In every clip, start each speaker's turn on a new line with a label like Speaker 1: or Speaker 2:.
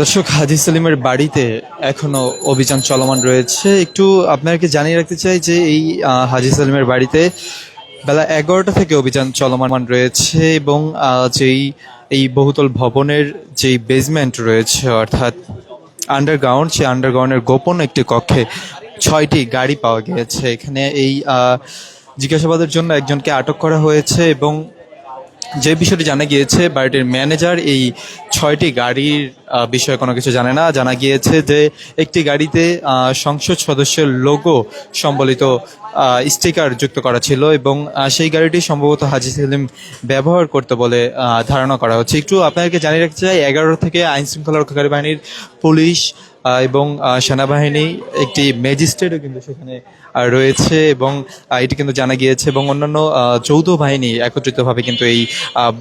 Speaker 1: দর্শক হাজি সেলিমের বাড়িতে এখনও অভিযান চলমান রয়েছে। একটু আপনাকে জানিয়ে রাখতে চাই যে এই হাজি সেলিমের বাড়িতে বেলা এগারোটা থেকে অভিযান চলমান রয়েছে এবং যেই, এই বহুতল ভবনের যেই বেসমেন্ট রয়েছে, অর্থাৎ আন্ডারগ্রাউন্ড সেই আন্ডারগ্রাউন্ডের গোপন একটি কক্ষে ছয়টি গাড়ি পাওয়া গিয়েছে। এখানে এই জিজ্ঞাসাবাদের জন্য একজনকে আটক করা হয়েছে এবং যে বিষয়টি জানা গিয়েছে, বাড়িটির ম্যানেজার এই ছয়টি গাড়ির বিষয়ে কোনো কিছু জানে না। জানা গিয়েছে যে একটি গাড়িতে সংসদ সদস্যের লোগো সম্বলিত স্টিকার যুক্ত করা ছিল এবং সেই গাড়িটি সম্ভবত হাজি সেলিম ব্যবহার করতে বলে ধারণা করা হচ্ছে। একটু আপনাদেরকে জানিয়ে রাখতে চাই, এগারো থেকে আইন শৃঙ্খলা রক্ষাকারী বাহিনীর পুলিশ এবং সেনাবাহিনী একটি ম্যাজিস্ট্রেটও কিন্তু সেখানে রয়েছে এবং এটি কিন্তু জানা গিয়েছে এবং অন্যান্য যৌথ বাহিনী একত্রিতভাবে কিন্তু এই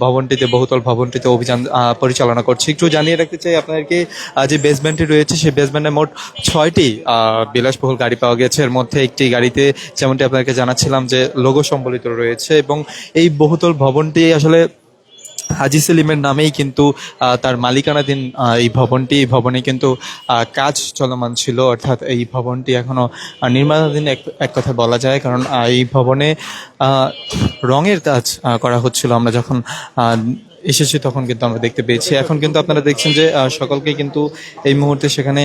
Speaker 1: ভবনটিতে, বহুতল ভবনটিতে অভিযান পরিচালনা করছে। একটু জানিয়ে রাখতে চাই আপনাদেরকে যে বেসমেন্টটি রয়েছে, সেই বেসমেন্টে মোট ছয়টি বিলাসবহুল গাড়ি পাওয়া গেছে। এর মধ্যে একটি গাড়িতে যেমনটি আপনাদেরকে জানাচ্ছিলাম যে লোগো সম্বলিত রয়েছে এবং এই বহুতল ভবনটি আসলে হাজি সেলিমের নামেই কিন্তু তার মালিকানাধীন এই ভবনটি। এই ভবনে কিন্তু কাজ চলমান ছিল, অর্থাৎ এই ভবনটি এখনও নির্মাণাধীন এক এক কথা বলা যায়। কারণ এই ভবনে রঙের কাজ করা হচ্ছিল। আমরা যখন এসেছি তখন কিন্তু আমরা দেখতে পেয়েছি। এখন কিন্তু আপনারা দেখছেন যে সকলকে কিন্তু এই মুহূর্তে সেখানে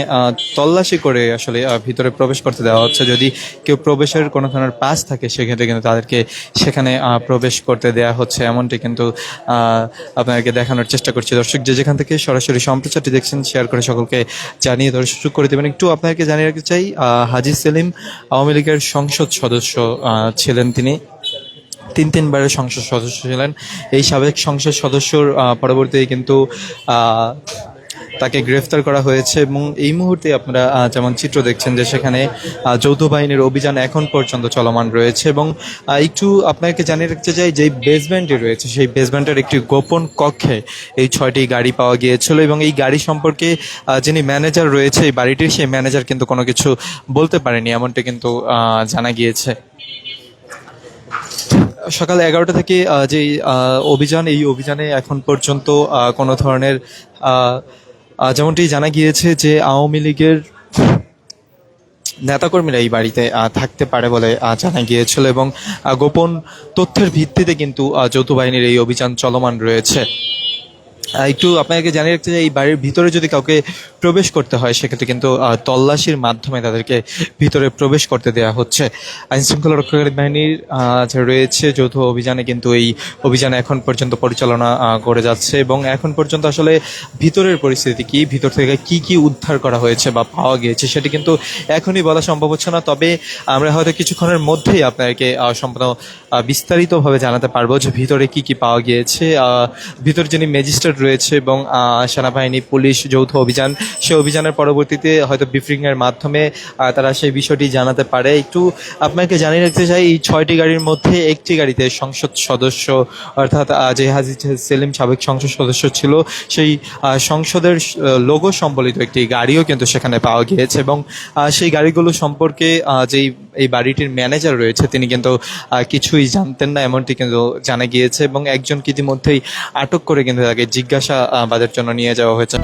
Speaker 1: তল্লাশি করে আসলে ভিতরে প্রবেশ করতে দেওয়া হচ্ছে। যদি কেউ প্রবেশের কোনো ধরনের পাস থাকে, সেক্ষেত্রে কিন্তু তাদেরকে সেখানে প্রবেশ করতে দেওয়া হচ্ছে। এমনটি কিন্তু আপনাদেরকে দেখানোর চেষ্টা করছি। দর্শক, যে যেখান থেকে সরাসরি সম্প্রচারটি দেখছেন, শেয়ার করে সকলকে জানিয়ে দেওয়ার সুযোগ করে দেবেন। একটু আপনাদেরকে জানিয়ে রাখতে চাই হাজি সেলিম আওয়ামী লীগের সংসদ সদস্য ছিলেন তিনি। তিন তিনবারের সংসদ সদস্য ছিলেন। এই সাবেক সংসদ সদস্যর পরবর্তীতে কিন্তু তাকে গ্রেফতার করা হয়েছে এবং এই মুহূর্তে আপনারা যেমন চিত্র দেখছেন যে সেখানে যৌথ বাহিনীর অভিযান এখন পর্যন্ত চলমান রয়েছে এবং একটু আপনাকে জানিয়ে রাখতে চাই যে বেসমেন্টে রয়েছে, সেই বেসমেন্টের একটি গোপন কক্ষে এই ছয়টি গাড়ি পাওয়া গিয়েছিল এবং এই গাড়ি সম্পর্কে যিনি ম্যানেজার রয়েছে এই বাড়িটির, সেই ম্যানেজার কিন্তু কোনো কিছু বলতে পারেনি, এমনটি কিন্তু জানা গিয়েছে। সকাল এগারোটা থেকে যে অভিযান, এই অভিযানে এখন পর্যন্ত কোনো ধরনের যেমনটি জানা গিয়েছে যে আওয়ামী লীগের নেতাকর্মীরা এই বাড়িতে থাকতে পারে বলে জানা গিয়েছিল এবং গোপন তথ্যের ভিত্তিতে কিন্তু যৌথ বাহিনীর এই অভিযান চলমান রয়েছে। একটু আপনাকে জানিয়ে রাখতে চাই, এই বাড়ির ভিতরে যদি কাউকে প্রবেশ করতে হয়, সেক্ষেত্রে কিন্তু তল্লাশির মাধ্যমে তাদেরকে ভিতরে প্রবেশ করতে দেওয়া হচ্ছে। আইন শৃঙ্খলা রক্ষাকারী বাহিনীর রয়েছে যৌথ অভিযানে কিন্তু এই অভিযান এখন পর্যন্ত পরিচালনা করে যাচ্ছে এবং এখন পর্যন্ত আসলে ভিতরের পরিস্থিতি কি, ভিতর থেকে কি কি উদ্ধার করা হয়েছে বা পাওয়া গিয়েছে, সেটি কিন্তু এখনই বলা সম্ভব হচ্ছে না। তবে আমরা হয়তো কিছুক্ষণের মধ্যেই আপনাকে সম্পূর্ণ বিস্তারিতভাবে জানাতে পারব যে ভিতরে কি কি পাওয়া গিয়েছে। ভিতরে যিনি ম্যাজিস্ট্রেট রয়েছে এবং সেনাবাহিনী, পুলিশ যৌথ অভিযান, সেই অভিযানের পরবর্তীতে হয়তো ব্রিফিং এর মাধ্যমে তারা সেই বিষয়টি জানাতে পারে। একটু আপনাকে জানিয়ে রাখতে চাই, এই ছয়টি গাড়ির মধ্যে একটি গাড়িতে সংসদ সদস্য, অর্থাৎ যে হাজি সেলিম সাবেক সংসদ সদস্য ছিল, সেই সংসদের লোগো সম্বলিত একটি গাড়িও কিন্তু সেখানে পাওয়া গিয়েছে এবং সেই গাড়িগুলো সম্পর্কে যেই এই বাড়িটির ম্যানেজার রয়েছে, তিনি কিন্তু কিছুই জানতেন না, এমনটি কিন্তু জানা গিয়েছে এবং একজনকে ইতিমধ্যেই আটক করে কিন্তু তাকে জিজ্ঞাসাবাদের জন্য নিয়ে যাওয়া হয়েছে।